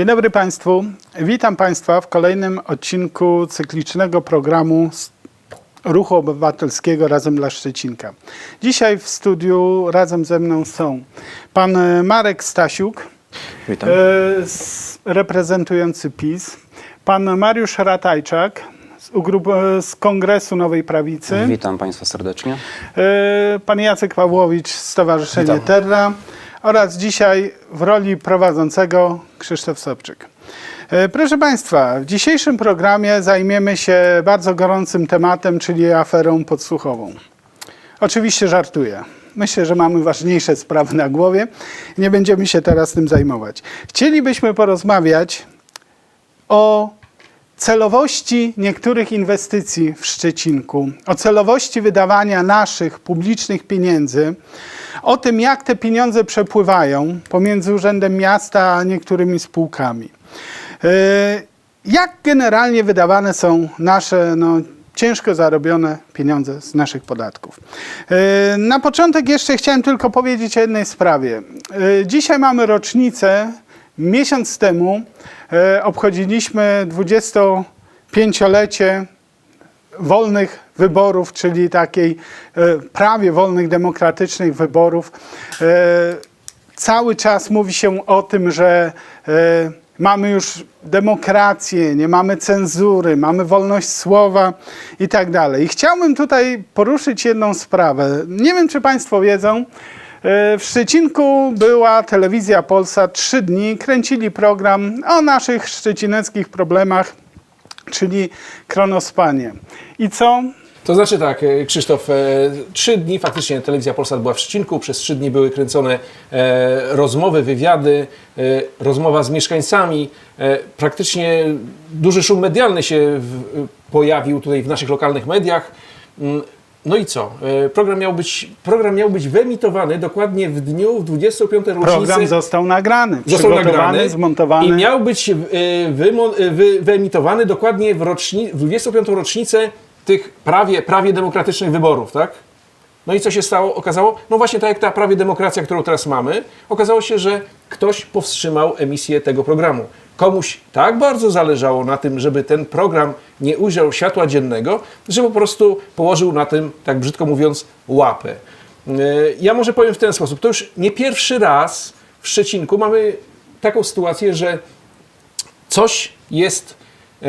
Dzień dobry Państwu. Witam Państwa w kolejnym odcinku cyklicznego programu Ruchu Obywatelskiego Razem dla Szczecinka. Dzisiaj w studiu razem ze mną są pan Marek Stasiuk, Witam. e, reprezentujący PiS, pan Mariusz Ratajczak z, z Kongresu Nowej Prawicy, Witam Państwa serdecznie. E, Pan Jacek Pawłowicz, Stowarzyszenie Witam. Terra oraz dzisiaj w roli prowadzącego Krzysztof Sobczyk. E, Proszę Państwa, w dzisiejszym programie zajmiemy się bardzo gorącym tematem, czyli aferą podsłuchową. Oczywiście żartuję. Myślę, że mamy ważniejsze sprawy na głowie. Nie będziemy się teraz tym zajmować. Chcielibyśmy porozmawiać o celowości niektórych inwestycji w Szczecinku, o celowości wydawania naszych publicznych pieniędzy, o tym, jak te pieniądze przepływają pomiędzy Urzędem Miasta a niektórymi spółkami. Yy, Jak generalnie wydawane są nasze no, ciężko zarobione pieniądze z naszych podatków. Yy, Na początek jeszcze chciałem tylko powiedzieć o jednej sprawie. Yy, Dzisiaj mamy rocznicę. Miesiąc temu e, obchodziliśmy 25-lecie wolnych wyborów, czyli takiej e, prawie wolnych, demokratycznych wyborów. E, cały czas mówi się o tym, że mamy już demokrację, nie mamy cenzury, mamy wolność słowa i tak dalej. I chciałbym tutaj poruszyć jedną sprawę. Nie wiem, czy Państwo wiedzą, w Szczecinku była telewizja Polsa trzy dni, kręcili program o naszych szczecineckich problemach, czyli kronospanie. I co? To znaczy tak, e, Krzysztof, e, trzy dni faktycznie telewizja Polsat była w Szczecinku, przez trzy dni były kręcone e, rozmowy, wywiady, e, rozmowa z mieszkańcami. E, praktycznie duży szum medialny się pojawił tutaj w naszych lokalnych mediach. No i co? E, Program miał być, program miał być wyemitowany dokładnie w dniu, w 25. rocznicy. Program został nagrany, Został nagrany zmontowany. i miał być e, e, wy, wyemitowany dokładnie w, roczni- w 25. rocznicę tych prawie, prawie demokratycznych wyborów, tak? No i co się stało? Okazało, no właśnie tak jak ta prawie demokracja, którą teraz mamy, okazało się, że ktoś powstrzymał emisję tego programu. Komuś tak bardzo zależało na tym, żeby ten program nie ujrzał światła dziennego, że po prostu położył na tym, tak brzydko mówiąc, łapę. E, Ja może powiem w ten sposób. To już nie pierwszy raz w Szczecinku mamy taką sytuację, że coś jest. E,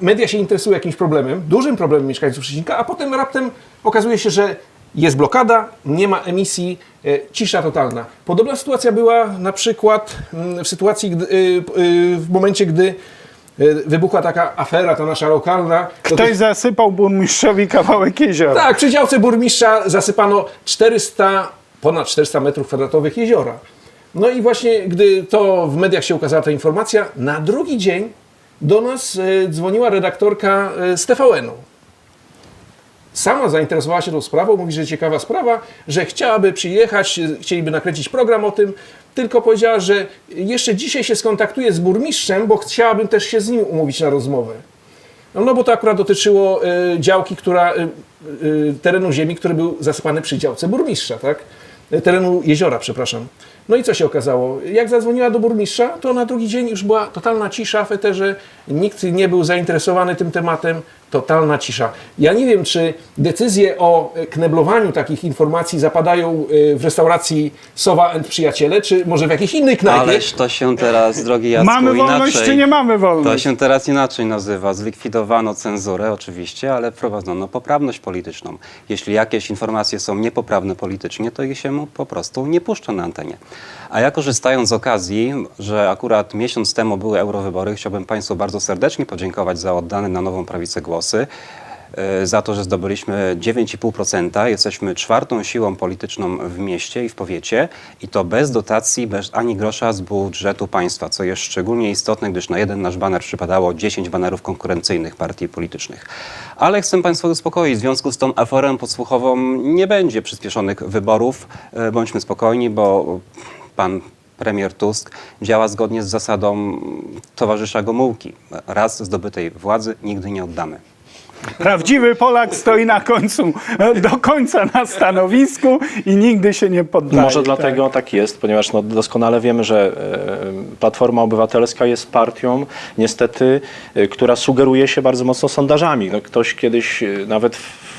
media się interesują jakimś problemem, dużym problemem mieszkańców Szczecinka, a potem raptem okazuje się, że jest blokada, nie ma emisji, e, cisza totalna. Podobna sytuacja była na przykład mm, w sytuacji, gdy, y, y, w momencie, gdy wybuchła taka afera, ta nasza lokalna. to Ktoś tych- zasypał burmistrzowi kawałek jeziora. tak, przy działce burmistrza zasypano 400, ponad 400 metrów kwadratowych jeziora. No i właśnie, gdy to w mediach się ukazała ta informacja, na drugi dzień do nas e, dzwoniła redaktorka e, z TVN-u. Sama zainteresowała się tą sprawą, mówi, że ciekawa sprawa, że chciałaby przyjechać, chcieliby nakręcić program o tym, tylko powiedziała, że jeszcze dzisiaj się skontaktuje z burmistrzem, bo chciałabym też się z nim umówić na rozmowę. No, no bo to akurat dotyczyło y, działki, która, y, y, terenu ziemi, który był zasypany przy działce burmistrza, tak? Y, Terenu jeziora, przepraszam. No i co się okazało? Jak zadzwoniła do burmistrza, to na drugi dzień już była totalna cisza w eterze, nikt nie był zainteresowany tym tematem, totalna cisza. Ja nie wiem, czy decyzje o kneblowaniu takich informacji zapadają y, w restauracji Sowa and Przyjaciele, czy może w jakiejś innej knajpie? Ależ to się teraz, drogi Jacku, Mamy wolność inaczej. czy nie mamy To wolność? się teraz inaczej nazywa. Zlikwidowano cenzurę oczywiście, ale wprowadzono poprawność polityczną. Jeśli jakieś informacje są niepoprawne politycznie, to ich się po prostu nie puszcza na antenie. A ja korzystając z okazji, że akurat miesiąc temu były eurowybory, chciałbym Państwu bardzo serdecznie podziękować za oddane na Nową Prawicę głosy. e, Za to, że zdobyliśmy 9,5%. Jesteśmy czwartą siłą polityczną w mieście i w powiecie i to bez dotacji, bez ani grosza z budżetu państwa, co jest szczególnie istotne, gdyż na jeden nasz baner przypadało 10 banerów konkurencyjnych partii politycznych. Ale chcę Państwa uspokoić, w związku z tą aferą podsłuchową nie będzie przyspieszonych wyborów. E, Bądźmy spokojni, bo pan premier Tusk działa zgodnie z zasadą towarzysza Gomułki. Raz zdobytej władzy nigdy nie oddamy. Prawdziwy Polak stoi na końcu, do końca na stanowisku i nigdy się nie poddaje. Może tak. dlatego tak jest, ponieważ no, doskonale wiemy, że e, Platforma Obywatelska jest partią, niestety, e, która sugeruje się bardzo mocno sondażami. No, ktoś kiedyś e, nawet w,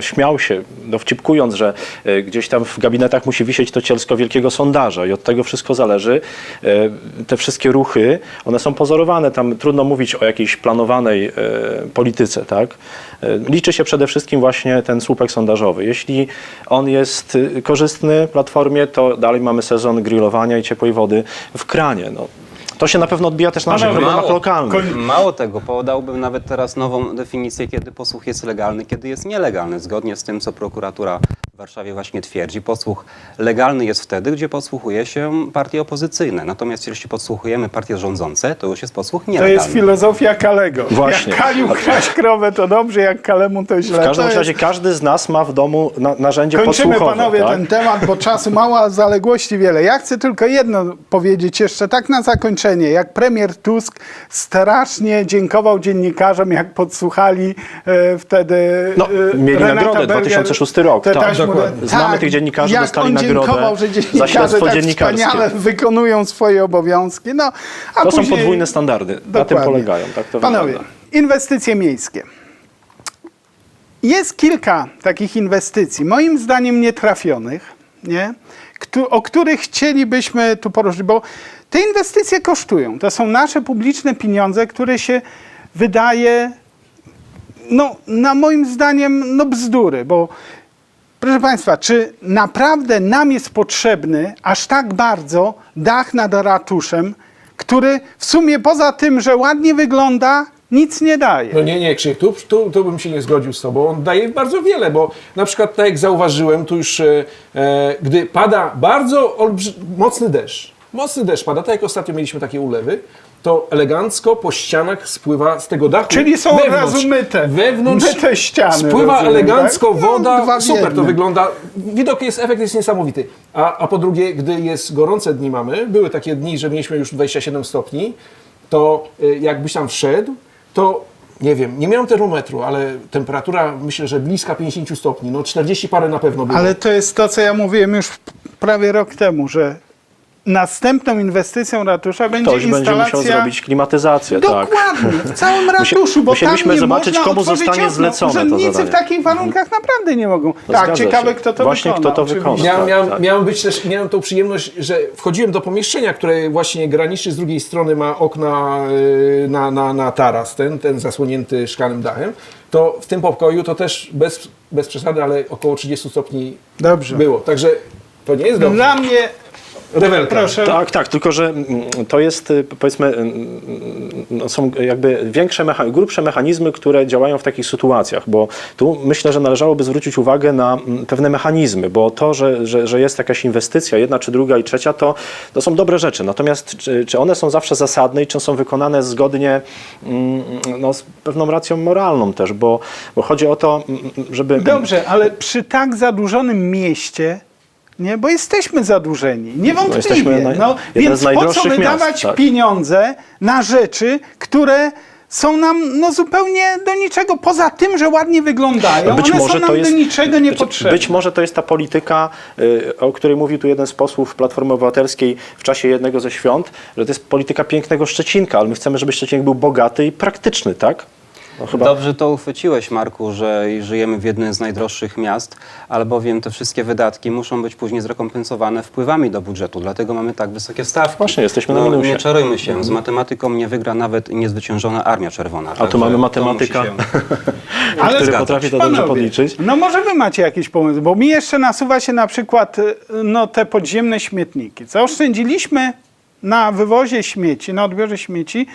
śmiał się, dowcipkując, że e, gdzieś tam w gabinetach musi wisieć to cielsko wielkiego sondaża i od tego wszystko zależy. E, te wszystkie ruchy, one są pozorowane, tam trudno mówić o jakiejś planowanej e, polityce, tak? Liczy się przede wszystkim właśnie ten słupek sondażowy. Jeśli on jest korzystny Platformie, to dalej mamy sezon grillowania i ciepłej wody w kranie. No, to się na pewno odbija też na naszych problemach mało. lokalnych. Mało tego, podałbym nawet teraz nową definicję, kiedy posłuch jest legalny, kiedy jest nielegalny. Zgodnie z tym, co prokuratura w Warszawie właśnie twierdzi, posłuch legalny jest wtedy, gdzie podsłuchuje się partie opozycyjne. Natomiast jeśli podsłuchujemy partie rządzące, to już jest posłuch To nielegalny. jest filozofia Kalego. Właśnie. Jak Kaliu kraść krowę to dobrze, jak Kalemu to źle. W każdym to jest... razie każdy z nas ma w domu na, narzędzie Kończymy podsłuchowe. panowie tak? ten temat, bo czasu mało, a zaległości wiele. Ja chcę tylko jedno powiedzieć jeszcze, tak na zakończenie. Jak premier Tusk strasznie dziękował dziennikarzom, jak podsłuchali e, wtedy No, e, mieli Renata nagrodę, Berger, 2006 rok, te tak, taśmy- dokładnie. Znamy tych dziennikarzy, jak dostali on nagrodę dziękował, że dziennikarze tak dziennikarskie. wspaniale wykonują swoje obowiązki. No, a To są później... podwójne standardy. Na tym Dokładnie. polegają. Tak to Panowie, wygląda. inwestycje miejskie. Jest kilka takich inwestycji, moim zdaniem nietrafionych, nie? O których chcielibyśmy tu poruszyć, bo te inwestycje kosztują. To są nasze publiczne pieniądze, które się wydaje, no, na moim zdaniem, no bzdury, bo Proszę Państwa, czy naprawdę nam jest potrzebny aż tak bardzo dach nad ratuszem, który w sumie poza tym, że ładnie wygląda, nic nie daje? No nie, nie, Krzyk, tu, tu, tu bym się nie zgodził z Tobą. On daje bardzo wiele, bo na przykład tak jak zauważyłem, tu już e, e, gdy pada bardzo mocny deszcz, mocny deszcz pada, tak jak ostatnio mieliśmy takie ulewy, to elegancko po ścianach spływa z tego dachu. Czyli są od razu myte. Wewnątrz Myte ściany, spływa rozumiem, elegancko tak? No, woda. w Super to wygląda. Widok jest, efekt jest niesamowity. A, a po drugie, gdy jest gorące dni mamy, były takie dni, że mieliśmy już 27 stopni, to y, jakbyś tam wszedł, to nie wiem, nie miałem termometru, ale temperatura myślę, że bliska 50 stopni, no 40 parę na pewno było. Ale to jest to, co ja mówiłem już prawie rok temu, że następną inwestycją ratusza będzie Ktoś będzie instalacja... musiał zrobić klimatyzację, tak. Dokładnie, w całym ratuszu, bo musieliśmy tam nie zobaczyć, można komu zostanie zlecone to Urzędnicy w zadanie. takich warunkach naprawdę nie mogą. tak, zgadza ciekawe się. kto to Właśnie wykona. kto to wykona. Miałem, tak, miałem, tak. miałem być też, miałem tą przyjemność, że wchodziłem do pomieszczenia, które właśnie graniczy z drugiej strony ma okna y, na, na, na taras, ten, ten zasłonięty szklanym dachem. To w tym pokoju to też bez, bez przesady, ale około 30 stopni Dobrze. było. Także to nie jest dobrze. Dla mnie, Rewelka. proszę, Tak, tak, tylko że mm, to jest y, powiedzmy, mm, no, są jakby większe, mecha- grubsze mechanizmy, które działają w takich sytuacjach, bo tu myślę, że należałoby zwrócić uwagę na mm, pewne mechanizmy, bo to, że, że, że jest jakaś inwestycja, jedna czy druga i trzecia, to, to są dobre rzeczy. Natomiast czy, czy one są zawsze zasadne i czy są wykonane zgodnie mm, no, z pewną racją moralną też, bo, bo chodzi o to, żeby... Dobrze, ale przy tak zadłużonym mieście, nie, bo jesteśmy zadłużeni, niewątpliwie. no, jeden więc po co wydawać tak. pieniądze na rzeczy, które są nam no, zupełnie do niczego, poza tym, że ładnie wyglądają, Być one może są nam to jest, do niczego niepotrzebne. Być może to jest ta polityka, y, o której mówił tu jeden z posłów Platformy Obywatelskiej w czasie jednego ze świąt, że to jest polityka pięknego Szczecinka, ale my chcemy, żeby Szczecinek był bogaty i praktyczny, tak? No chyba Dobrze to uchwyciłeś, Marku, że żyjemy w jednym z najdroższych miast, albowiem te wszystkie wydatki muszą być później zrekompensowane wpływami do budżetu, dlatego mamy tak wysokie stawki. Właśnie, jesteśmy na no, minusie. Nie czarujmy się, z matematyką nie wygra nawet niezwyciężona Armia Czerwona. A tu mamy matematyka. się- Ale który potrafi to dobrze Panowie, podliczyć. No może wy macie jakiś pomysł, bo mi jeszcze nasuwa się na przykład y, no, te podziemne śmietniki. Zaoszczędziliśmy na wywozie śmieci, na odbiorze śmieci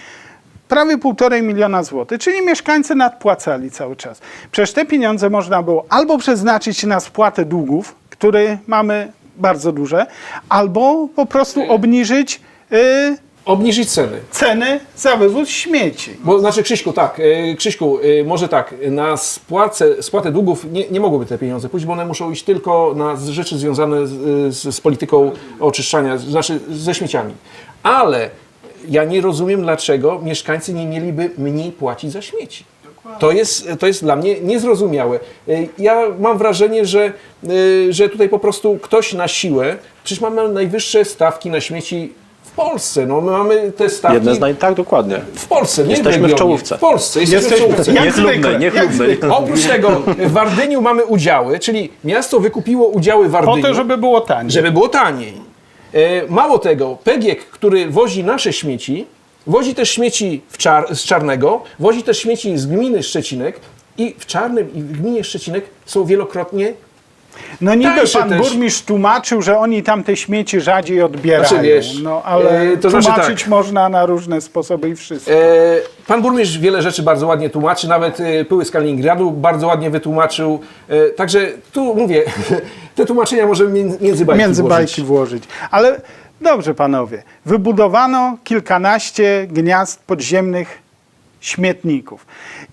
prawie półtorej miliona złotych, czyli mieszkańcy nadpłacali cały czas. Przecież te pieniądze można było albo przeznaczyć na spłatę długów, które mamy bardzo duże, albo po prostu obniżyć y, Obniżyć ceny. ceny za wywóz śmieci. Bo znaczy Krzyśku, tak, e, Krzyśku, e, może tak, na spłacę, spłatę długów nie, nie mogłyby te pieniądze pójść, bo one muszą iść tylko na z- rzeczy związane z, z, z polityką oczyszczania, znaczy ze śmieciami. Ale ja nie rozumiem, dlaczego mieszkańcy nie mieliby mniej płacić za śmieci. To jest, to jest dla mnie niezrozumiałe. Y, Ja mam wrażenie, że, y, że tutaj po prostu ktoś na siłę, przecież mamy najwyższe stawki na śmieci w Polsce. No, my mamy te stawki Jedne z naj... Tak, dokładnie. w Polsce, nie Jesteśmy w regionie. czołówce. W Polsce, jesteśmy, Jesteśmy- w czołówce. Zwykle. Oprócz tego w Wardyniu mamy udziały, czyli miasto wykupiło udziały w Po Wardyniu. to, żeby było taniej. żeby było taniej. E, Mało tego, Pegiek, który wozi nasze śmieci, wozi też śmieci czar, z Czarnego, wozi też śmieci z gminy Szczecinek i w Czarnym i w gminie Szczecinek są wielokrotnie No niby Tańsze pan też. burmistrz tłumaczył, że oni tam te śmieci rzadziej odbierają. Znaczy, wiesz, no ale e, to znaczy tłumaczyć tak. można na różne sposoby i wszystko. E, Pan burmistrz wiele rzeczy bardzo ładnie tłumaczy, nawet e, pyły z Kaliningradu bardzo ładnie wytłumaczył. E, Także tu mówię, te tłumaczenia możemy między, między bajki między włożyć. bajki włożyć. Ale dobrze, panowie. Wybudowano kilkanaście gniazd podziemnych śmietników.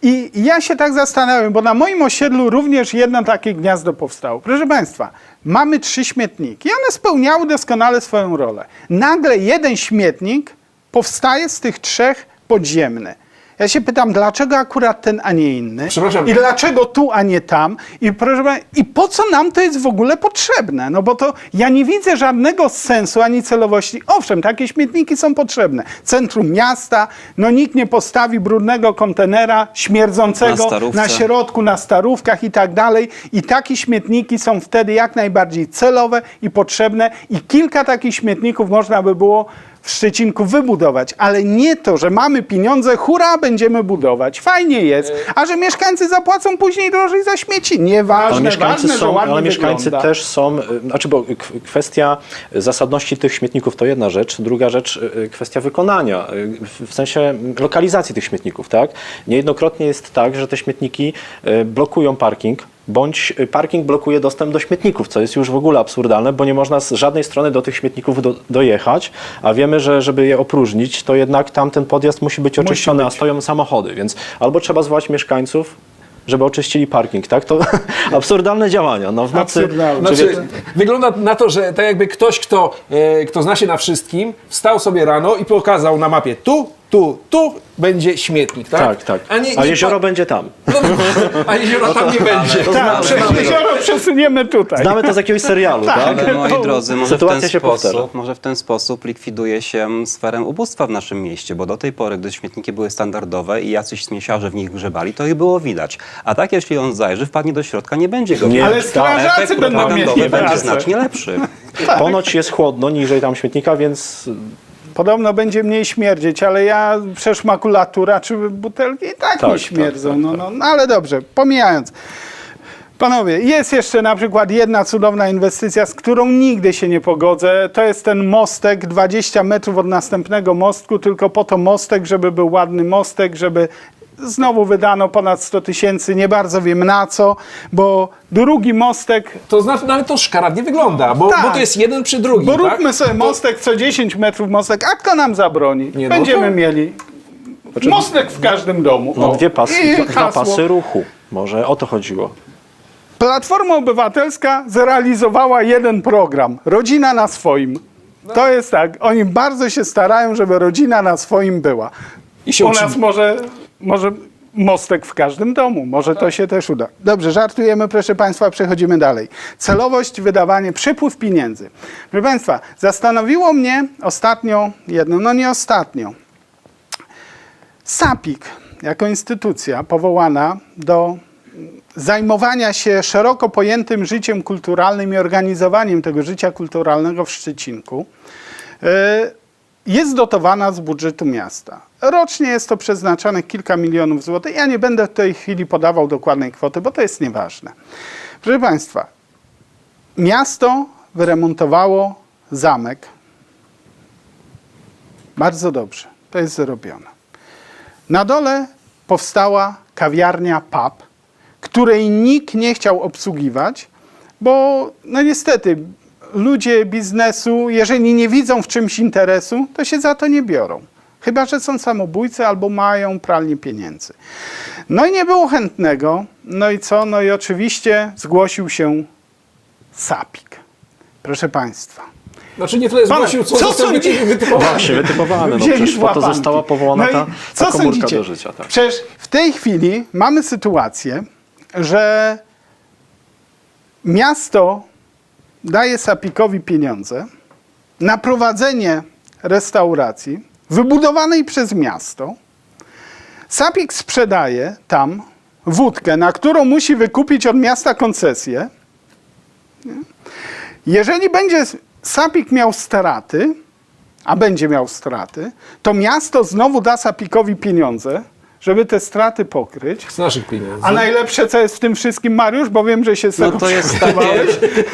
I ja się tak zastanawiam, bo na moim osiedlu również jedno takie gniazdo powstało. Proszę Państwa, mamy trzy śmietniki i one spełniały doskonale swoją rolę. Nagle jeden śmietnik powstaje z tych trzech podziemny. Ja się pytam, dlaczego akurat ten, a nie inny? Przepraszam. I dlaczego tu, a nie tam? I, proszę, pana- I po co nam to jest w ogóle potrzebne? No bo to ja nie widzę żadnego sensu ani celowości. Owszem, takie śmietniki są potrzebne. Centrum miasta, no nikt nie postawi brudnego kontenera śmierdzącego Na starówce. na środku, na starówkach i tak dalej. I takie śmietniki są wtedy jak najbardziej celowe i potrzebne. I kilka takich śmietników można by było w Szczecinku wybudować, ale nie to, że mamy pieniądze, hura, będziemy budować. Fajnie jest, a że mieszkańcy zapłacą później drożej za śmieci. Nieważne, Ale mieszkańcy, ważne, że są, ładnie ale mieszkańcy wygląda. też są, y, znaczy bo k- kwestia zasadności tych śmietników to jedna rzecz, druga rzecz y, kwestia wykonania, y, w- w sensie lokalizacji tych śmietników, tak? Niejednokrotnie jest tak, że te śmietniki y, blokują parking, bądź parking blokuje dostęp do śmietników, co jest już w ogóle absurdalne, bo nie można z żadnej strony do tych śmietników do, dojechać, a wiemy, że żeby je opróżnić, to jednak tamten podjazd musi być Musi oczyszczony, a być. stoją samochody, więc albo trzeba zwołać mieszkańców, żeby oczyścili parking, tak? To absurdalne działania. No, w nocy, Znaczy, wie- wygląda na to, że tak jakby ktoś, kto, e, kto zna się na wszystkim, wstał sobie rano i pokazał na mapie tu, tu, tu będzie śmietnik, tak? tak, tak. A, nie, A nie jezioro pa- będzie tam. No, a jezioro tam nie będzie. Tak, przez jezioro przesuniemy tutaj. Znamy to z jakiegoś serialu, tak? Ale moi drodzy, może w, Sytuacja ten się powtarza. sposób, może w ten sposób likwiduje się sferę ubóstwa w naszym mieście, bo do tej pory, gdy śmietniki były standardowe i jacyś śmieciarze w nich grzebali, to ich było widać. A tak, jeśli on zajrzy, wpadnie do środka, nie będzie go Nie, widać. Ale strażacy będą mieli będzie pracę. znacznie lepszy. Ponoć jest chłodno niżej tam śmietnika, więc Podobno będzie mniej śmierdzieć, ale ja przecież makulatura czy butelki i tak, Tak, nie tak, śmierdzą. tak, no, no, no ale dobrze, pomijając. Panowie, jest jeszcze na przykład jedna cudowna inwestycja, z którą nigdy się nie pogodzę. To jest ten mostek, 20 metrów od następnego mostku, tylko po to mostek, żeby był ładny mostek, żeby znowu wydano ponad 100 tysięcy, nie bardzo wiem na co, bo drugi mostek To znaczy, nawet to szkaradnie wygląda, bo, Tak. bo to jest jeden przy drugim, Bo tak? róbmy sobie mostek co 10 metrów mostek, a kto nam zabroni? Nie, no Będziemy to- mieli mostek w każdym domu. no, O. dwie, pasy, I dwa, dwa hasło. pasy ruchu. Może o to chodziło. Platforma Obywatelska zrealizowała jeden program. Rodzina na swoim. To jest tak, oni bardzo się starają, żeby rodzina na swoim była. I się U uczy- nas może, może mostek w każdym domu, może to się też uda. Dobrze, żartujemy, proszę Państwa, przechodzimy dalej. Celowość, wydawanie, przepływ pieniędzy. Proszę Państwa, zastanowiło mnie ostatnio jedno, no nie ostatnio. SAPIK jako instytucja powołana do zajmowania się szeroko pojętym życiem kulturalnym i organizowaniem tego życia kulturalnego w Szczecinku, e, jest dotowana z budżetu miasta. Rocznie jest to przeznaczane kilka milionów złotych. Ja nie będę w tej chwili podawał dokładnej kwoty, bo to jest nieważne. Proszę Państwa, miasto wyremontowało zamek. Bardzo dobrze, to jest zrobione. Na dole powstała kawiarnia pub, której nikt nie chciał obsługiwać, bo no niestety ludzie biznesu, jeżeli nie widzą w czymś interesu, to się za to nie biorą. Chyba, że są samobójcy albo mają pralnię pieniędzy. No i nie było chętnego. No i co? No i oczywiście zgłosił się Sapik. Proszę Państwa, Znaczy nie tyle zgłosił, co, co został sądzi- wytypowany. Właśnie, wytypowane. No przecież po to została powołana No ta, co ta komórka sądzicie? do życia. Tak. Przecież w tej chwili mamy sytuację, że miasto daje Sapikowi pieniądze na prowadzenie restauracji wybudowanej przez miasto. Sapik sprzedaje tam wódkę, na którą musi wykupić od miasta koncesję. Jeżeli będzie Sapik miał straty, a będzie miał straty, to miasto znowu da Sapikowi pieniądze, żeby te straty pokryć. Z naszych pieniędzy. A najlepsze, co jest w tym wszystkim, Mariusz, bo wiem, że się z No tego to jest takie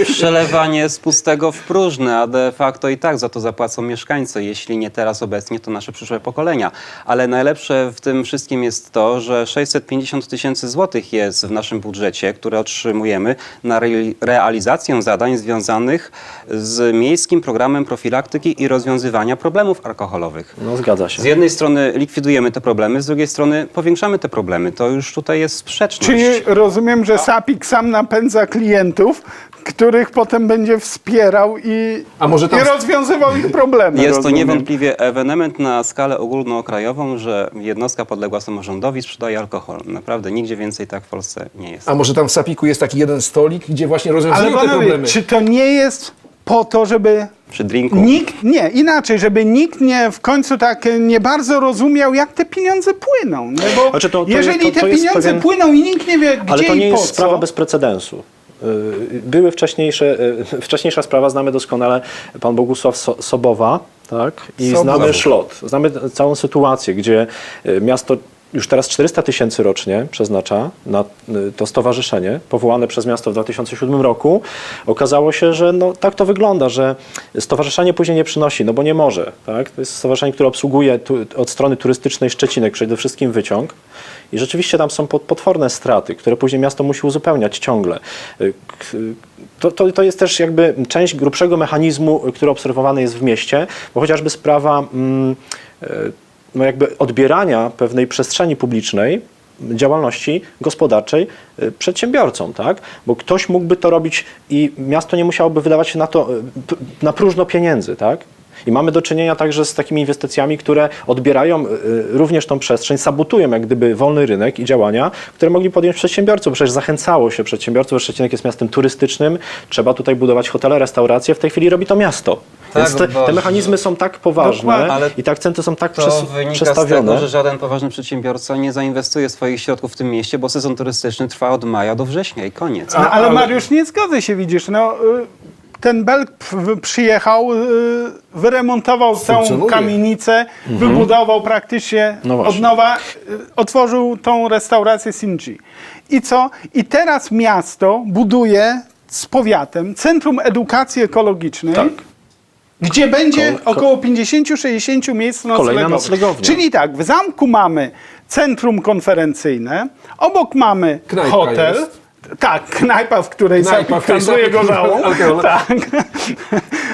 przelewanie z pustego w próżne, a de facto i tak za to zapłacą mieszkańcy, jeśli nie teraz obecnie, to nasze przyszłe pokolenia. Ale najlepsze w tym wszystkim jest to, że 650 tysięcy złotych jest w naszym budżecie, które otrzymujemy na re realizację zadań związanych z miejskim programem profilaktyki i rozwiązywania problemów alkoholowych. No zgadza się. Z jednej strony likwidujemy te problemy, z drugiej strony powiększamy te problemy. To już tutaj jest sprzeczność. Czyli rozumiem, że Sapik sam napędza klientów, których potem będzie wspierał i, A może tam- i rozwiązywał ich problemy. Jest to rozumiem. niewątpliwie ewenement na skalę ogólnokrajową, że jednostka podległa samorządowi sprzedaje alkohol. Naprawdę nigdzie więcej tak w Polsce nie jest. A może tam w Sapiku jest taki jeden stolik, gdzie właśnie rozwiązują Ale te panowie, problemy? czy to nie jest po to, żeby Przy drinku. nikt, nie, inaczej, żeby nikt nie w końcu tak nie bardzo rozumiał, jak te pieniądze płyną. Nie? Bo Znaczy, to- to jeżeli jest- to- to te pieniądze pewien- płyną i nikt nie wie, gdzie Ale to nie i po jest sprawa co, bez precedensu. Yy, Były wcześniejsze, yy, wcześniejsza sprawa, znamy doskonale pan Bogusław So- Sobowa, tak? I Sobowa. znamy szlot. Znamy całą sytuację, gdzie yy, miasto już teraz 400 tysięcy rocznie przeznacza na y, to stowarzyszenie, powołane przez miasto w 2007 roku. Okazało się, że no, tak to wygląda, że stowarzyszenie później nie przynosi, no bo nie może. Tak? To jest stowarzyszenie, które obsługuje tu, od strony turystycznej Szczecinek przede wszystkim wyciąg. I rzeczywiście tam są pot- potworne straty, które później miasto musi uzupełniać ciągle. Y, k- To, to, to jest też jakby część grubszego mechanizmu, y, który obserwowany jest w mieście, bo chociażby sprawa mm, y, no jakby odbierania pewnej przestrzeni publicznej, działalności gospodarczej y, przedsiębiorcom, tak? Bo ktoś mógłby to robić i miasto nie musiałoby wydawać na to y, na próżno pieniędzy, tak? I mamy do czynienia także z takimi inwestycjami, które odbierają y, również tą przestrzeń, sabotują jak gdyby wolny rynek i działania, które mogli podjąć przedsiębiorców. Przecież zachęcało się przedsiębiorców, że Szczecinek jest miastem turystycznym, trzeba tutaj budować hotele, restauracje. W tej chwili robi to miasto. Tak, Więc te, te mechanizmy są tak poważne i te akcenty są tak To przes- wynika z przestawione. tego, że żaden poważny przedsiębiorca nie zainwestuje swoich środków w tym mieście, bo sezon turystyczny trwa od maja do września i koniec. No, ale, ale- Mariusz, nie zgodzę się, widzisz, no... y, Ten Belk przyjechał, y, wyremontował całą Funkcjonuje. kamienicę, wybudował praktycznie No właśnie. od nowa, y, otworzył tą restaurację Sinji. I co? I teraz miasto buduje z powiatem Centrum Edukacji Ekologicznej, Tak. gdzie będzie Ko- ko- około 50-60 miejsc noclegowych. noclegownia. Czyli tak, w zamku mamy centrum konferencyjne, obok mamy Knajpka hotel. jest. Tak, knajpa, w której Knajpa, Sapik w której handluje gorzałą. Tak.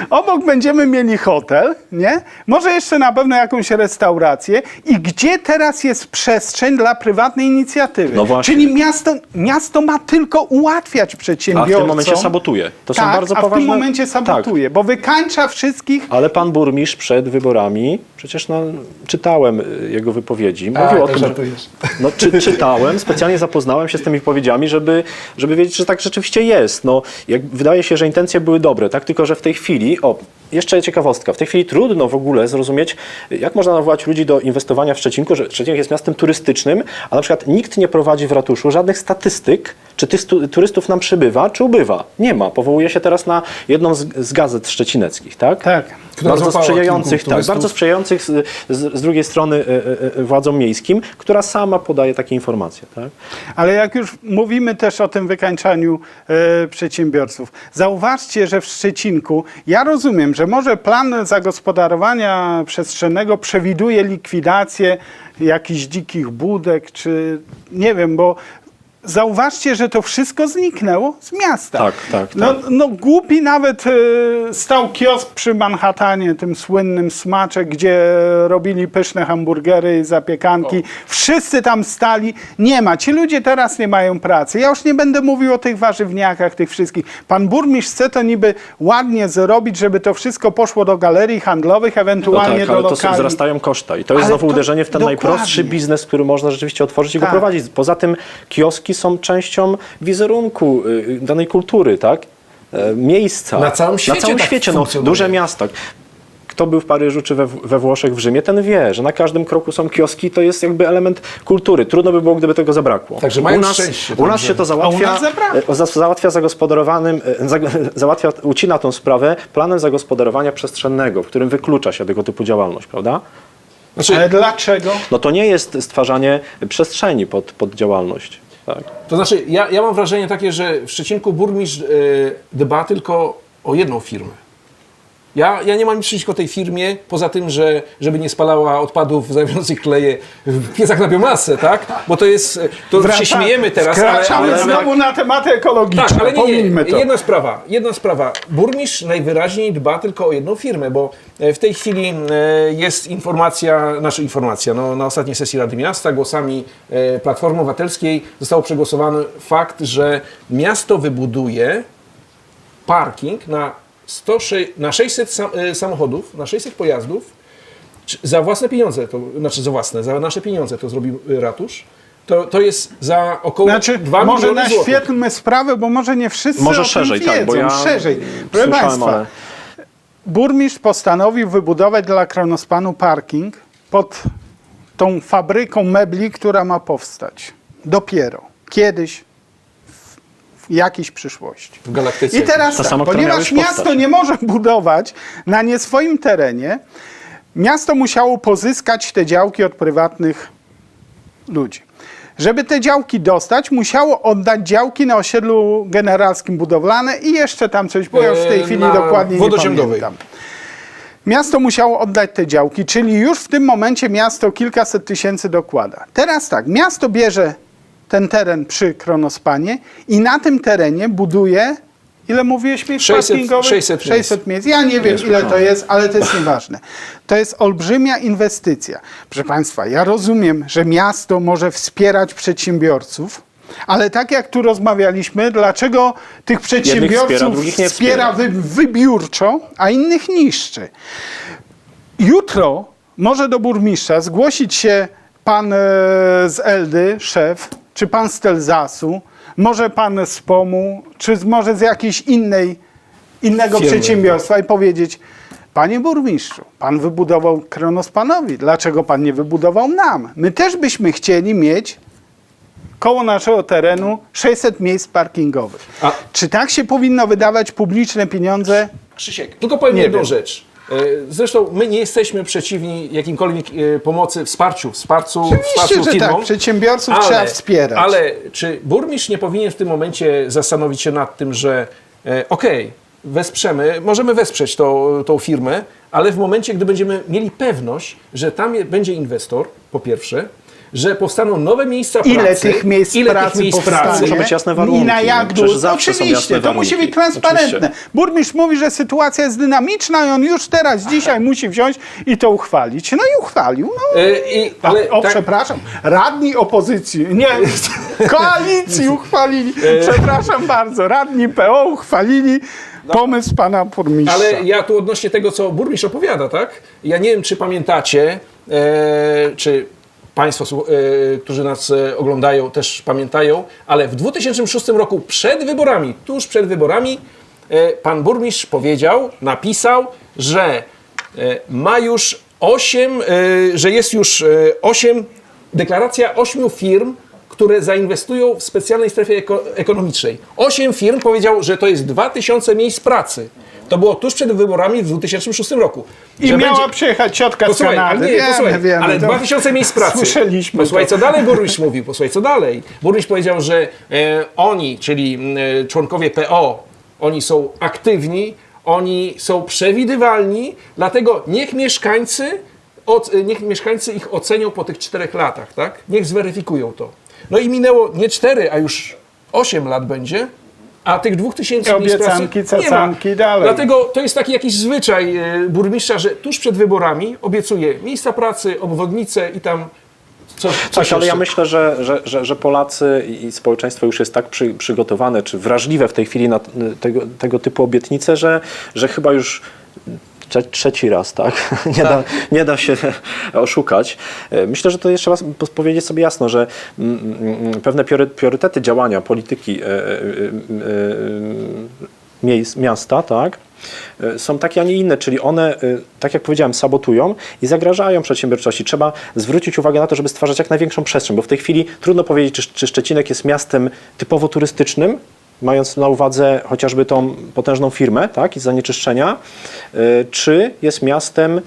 Obok będziemy mieli hotel, nie? Może jeszcze na pewno jakąś restaurację. I gdzie teraz jest przestrzeń dla prywatnej inicjatywy? No właśnie. Czyli miasto, miasto ma tylko ułatwiać A przedsiębiorcom. w tym momencie sabotuje. To są tak, bardzo a poważne... w tym momencie sabotuje, bo wykańcza wszystkich Ale pan burmistrz przed wyborami, przecież no, czytałem y, jego wypowiedzi, A, mówił o tak tym, że, no, czy, czytałem, specjalnie zapoznałem się z tymi wypowiedziami, żeby, żeby wiedzieć, że tak rzeczywiście jest. No, jak, wydaje się, że intencje były dobre, tak? tylko że w tej chwili, o, jeszcze ciekawostka, w tej chwili trudno w ogóle zrozumieć, jak można nawołać ludzi do inwestowania w Szczecinku, że Szczecinek jest miastem turystycznym, a na przykład nikt nie prowadzi w ratuszu żadnych statystyk, czy tych turystów nam przybywa, czy ubywa. Nie ma. Powołuje się teraz na jedną z, z gazet szczecineckich, tak? Tak. Która bardzo sprzyjających, tak, bardzo sprzyjających z, z, z drugiej strony e, e, władzom miejskim, która sama podaje takie informacje. Tak? Ale jak już mówimy też o tym wykańczaniu e, przedsiębiorców, zauważcie, że w Szczecinku, ja rozumiem, że może plan zagospodarowania przestrzennego przewiduje likwidację jakichś dzikich budek, czy nie wiem, bo zauważcie, że to wszystko zniknęło z miasta. Tak, tak, No, tak. no głupi nawet y, stał kiosk przy Manhattanie, tym słynnym smaczek, gdzie robili pyszne hamburgery i zapiekanki. Wszyscy tam stali. Nie ma. Ci ludzie teraz nie mają pracy. Ja już nie będę mówił o tych warzywniakach, tych wszystkich. Pan burmistrz chce to niby ładnie zrobić, żeby to wszystko poszło do galerii handlowych, No ewentualnie tak, do ale to lokali. wzrastają koszta i to jest Ale znowu to- uderzenie w ten dokładnie. najprostszy biznes, który można rzeczywiście otworzyć i Tak. go prowadzić. Poza tym kioski są częścią wizerunku y, danej kultury, tak? E, Miejsca. Na całym świecie Na całym tak świecie, no, duże miasta. Kto był w Paryżu czy we, we Włoszech, w Rzymie, ten wie, że na każdym kroku są kioski, to jest jakby element kultury. Trudno by było, gdyby tego zabrakło. Także mają u nas, szczęście, U nas się to załatwia, A u nas zabrakło. e, za- załatwia zagospodarowanym, e, za, załatwia, ucina tą sprawę planem zagospodarowania przestrzennego, w którym wyklucza się tego typu działalność, prawda? Znaczy, Ale dlaczego? No to nie jest stwarzanie przestrzeni pod, pod działalność. Tak. To znaczy, ja, ja mam wrażenie takie, że w Szczecinku burmistrz e, dba tylko o jedną firmę. Ja, ja nie mam nic przeciwko tej firmie, poza tym, że żeby nie spalała odpadów zajmujących kleje w piecach na biomasę, tak? Bo to jest, to Wraca- się śmiejemy teraz, ale, ale, znowu na tematy ekologiczne. tak, ale nie, nie, to. jedna sprawa, jedna sprawa. Burmistrz najwyraźniej dba tylko o jedną firmę, bo e, w tej chwili e, jest informacja, nasza informacja, no, na ostatniej sesji Rady Miasta głosami e, Platformy Obywatelskiej został przegłosowany fakt, że miasto wybuduje parking na, 106, na 600 sam, e, samochodów, na 600 pojazdów, za własne pieniądze, to znaczy za własne, za nasze pieniądze to zrobił e, ratusz. To, to jest za około Znaczy, 2 może naświetlmy sprawę, bo może nie wszyscy Może o tym szerzej, wiedzą. tak, bo ja szerzej. Proszę Państwa, ale- burmistrz postanowił wybudować dla Kronospanu parking pod tą fabryką mebli, która ma powstać. Dopiero. Kiedyś, jakiejś przyszłości. w galaktyce. I teraz tak, samo, ponieważ miasto powstać. nie może budować na nie swoim terenie, miasto musiało pozyskać te działki od prywatnych ludzi. Żeby te działki dostać, musiało oddać działki na osiedlu generalskim budowlane i jeszcze tam coś, bo ja już w tej E, chwili na dokładnie nie pamiętam. Miasto musiało oddać te działki, czyli już w tym momencie miasto kilkaset tysięcy dokłada. Teraz tak, miasto bierze ten teren przy Kronospanie i na tym terenie buduje, ile mówiłeś miejsc 600 parkingowych? 600 miejsc. 600 miejsc. Ja nie wiem, ile to jest, ale to jest nieważne. To jest olbrzymia inwestycja. Proszę Państwa, ja rozumiem, że miasto może wspierać przedsiębiorców, ale tak jak tu rozmawialiśmy, dlaczego tych przedsiębiorców wspiera, wspiera wspiera. wy, wybiórczo, a innych niszczy? Jutro może do burmistrza zgłosić się pan e, z Eldy, szef, czy pan z Telzasu, może pan z POMU, czy może z jakiejś innej, innego Firmy. przedsiębiorstwa i powiedzieć, panie burmistrzu, pan wybudował Kronospanowi, dlaczego pan nie wybudował nam? My też byśmy chcieli mieć koło naszego terenu 600 miejsc parkingowych. A- Czy tak się powinno wydawać publiczne pieniądze? Krzysiek, tylko powiem Nie jedną wiem. rzecz. E, Zresztą my nie jesteśmy przeciwni jakimkolwiek e, pomocy, wsparciu, wsparciu, Oczywiście, wsparciu że firmom. tak. Przedsiębiorców trzeba wspierać. Ale czy burmistrz nie powinien w tym momencie zastanowić się nad tym, że e, okej, wesprzemy, możemy wesprzeć to, tą firmę, ale w momencie, gdy będziemy mieli pewność, że tam będzie inwestor, po pierwsze, że powstaną nowe miejsca Ile pracy. tych miejsc ile pracy tych miejsc powstanie? pracy. Muszą być jasne warunki, I na jak no, Oczywiście, to musi być transparentne. Oczywiście. Burmistrz mówi, że sytuacja jest dynamiczna i on już teraz, dzisiaj musi wziąć i to uchwalić. No i uchwalił. No. E, i, ale o, tak- przepraszam, radni opozycji, nie, koalicji uchwalili, E. przepraszam bardzo, radni PO uchwalili pomysł pana burmistrza. Ale ja tu odnośnie tego, co burmistrz opowiada, tak? Ja nie wiem, czy pamiętacie, e, czy Państwo, e, którzy nas e, oglądają, też pamiętają, ale w 2006 roku przed wyborami, tuż przed wyborami, e, pan burmistrz powiedział, napisał, że ma już 8, e, że jest już 8, deklaracja 8 firm, które zainwestują w specjalnej strefie eko ekonomicznej. Osiem firm powiedział, że to jest 2000 miejsc pracy. To było tuż przed wyborami w 2006 roku. I Że miała będzie- przyjechać ciotka z Posłuchaj, Kanady. nie, wiemy, posłuchaj, wiemy, ale to 2000 miejsc pracy. Słyszeliśmy Posłuchaj, to. co dalej burmistrz mówił, posłuchaj, co dalej. Burmistrz powiedział, że e, oni, czyli e, członkowie PO, oni są aktywni, oni są przewidywalni, dlatego niech mieszkańcy, od, e, niech mieszkańcy ich ocenią po tych czterech latach, tak? Niech zweryfikują to. No i minęło nie 4, a już 8 lat będzie, a tych 2000 I miejsc pracy obiecanki, nie ma. cacanki dalej. Dlatego to jest taki jakiś zwyczaj e, burmistrza, że tuż przed wyborami obiecuje miejsca pracy, obwodnice i tam coś, coś Tak, ale ja myślę, że, że, że, że Polacy i społeczeństwo już jest tak przy, przygotowane, czy wrażliwe w tej chwili na tego, tego typu obietnice, że, że chyba już trzeci raz, tak? Nie, Da, nie da się oszukać. E, Myślę, że to jeszcze raz powiedzieć sobie jasno, że mm, mm, pewne priory- priorytety działania polityki e, e, miejsc, miasta, tak? Są takie, a nie inne, czyli one, tak jak powiedziałem, sabotują i zagrażają przedsiębiorczości. Trzeba zwrócić uwagę na to, żeby stwarzać jak największą przestrzeń, bo w tej chwili trudno powiedzieć, czy, czy Szczecinek jest miastem typowo turystycznym, mając na uwadze chociażby tą potężną firmę tak, i zanieczyszczenia, e, czy jest miastem,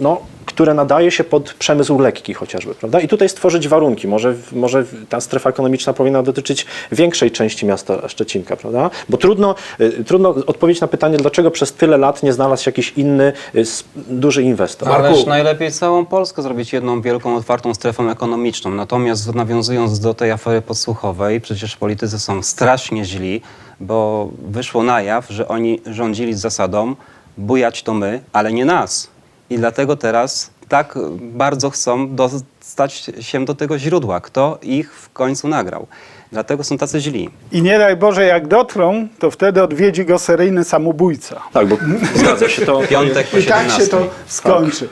no, które nadaje się pod przemysł lekki chociażby, prawda? I tutaj stworzyć warunki. Może, może ta strefa ekonomiczna powinna dotyczyć większej części miasta Szczecinka, prawda? Bo trudno, y, trudno odpowiedzieć na pytanie, dlaczego przez tyle lat nie znalazł się jakiś inny y, duży inwestor. Marku. Ależ najlepiej całą Polskę zrobić jedną wielką, otwartą strefą ekonomiczną. Natomiast nawiązując do tej afery podsłuchowej, przecież politycy są strasznie źli, bo wyszło na jaw, że oni rządzili z zasadą bujać to my, ale nie nas. I dlatego teraz tak bardzo chcą dostać się do tego źródła, kto ich w końcu nagrał. Dlatego są tacy źli. I nie daj Boże, jak dotrą, to wtedy odwiedzi go seryjny samobójca. Tak, bo zgadza się to. Piątek po I tak 17. się to skończy.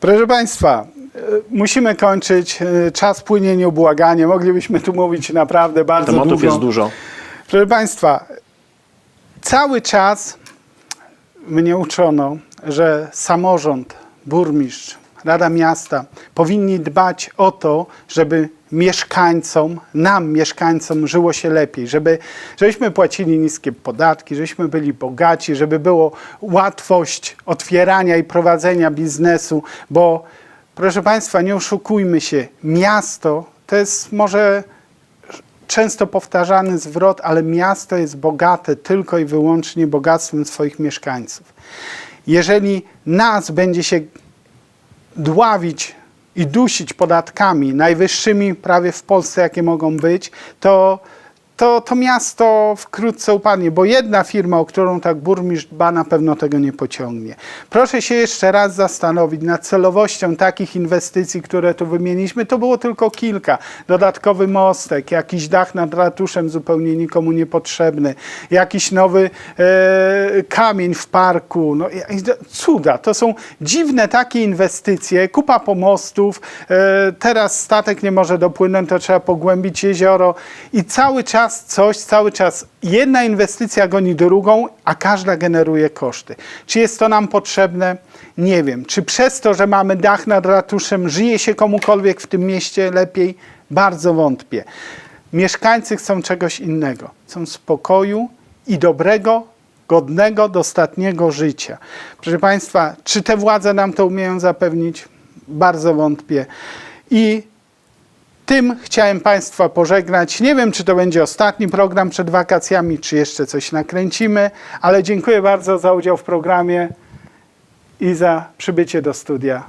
Proszę Państwa, e, musimy kończyć. E, Czas płynie nieubłaganie. Moglibyśmy tu mówić naprawdę bardzo Tematów długo. jest dużo. Proszę Państwa, cały czas mnie uczono, że samorząd, burmistrz, Rada Miasta powinni dbać o to, żeby mieszkańcom, nam mieszkańcom żyło się lepiej, żeby, żebyśmy płacili niskie podatki, żebyśmy byli bogaci, żeby było łatwość otwierania i prowadzenia biznesu, bo proszę Państwa, nie oszukujmy się, miasto to jest może często powtarzany zwrot, ale miasto jest bogate tylko i wyłącznie bogactwem swoich mieszkańców. Jeżeli nas będzie się dławić i dusić podatkami najwyższymi prawie w Polsce, jakie mogą być, to, to, to miasto wkrótce upadnie, bo jedna firma, o którą tak burmistrz dba, na pewno tego nie pociągnie. Proszę się jeszcze raz zastanowić nad celowością takich inwestycji, które tu wymieniliśmy. To było tylko kilka. Dodatkowy mostek, jakiś dach nad ratuszem zupełnie nikomu niepotrzebny, jakiś nowy e, kamień w parku. No, cuda. To są dziwne takie inwestycje, kupa pomostów. E, teraz statek nie może dopłynąć, to trzeba pogłębić jezioro i cały czas coś, cały czas jedna inwestycja goni drugą, a każda generuje koszty. Czy jest to nam potrzebne? Nie wiem. Czy przez to, że mamy dach nad ratuszem, żyje się komukolwiek w tym mieście lepiej? Bardzo wątpię. Mieszkańcy chcą czegoś innego. Chcą spokoju i dobrego, godnego, dostatniego życia. Proszę Państwa, czy te władze nam to umieją zapewnić? Bardzo wątpię. I tym chciałem Państwa pożegnać. Nie wiem, czy to będzie ostatni program przed wakacjami, czy jeszcze coś nakręcimy, ale dziękuję bardzo za udział w programie i za przybycie do studia.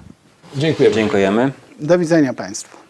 Dziękuję. Dziękujemy. Do widzenia Państwu.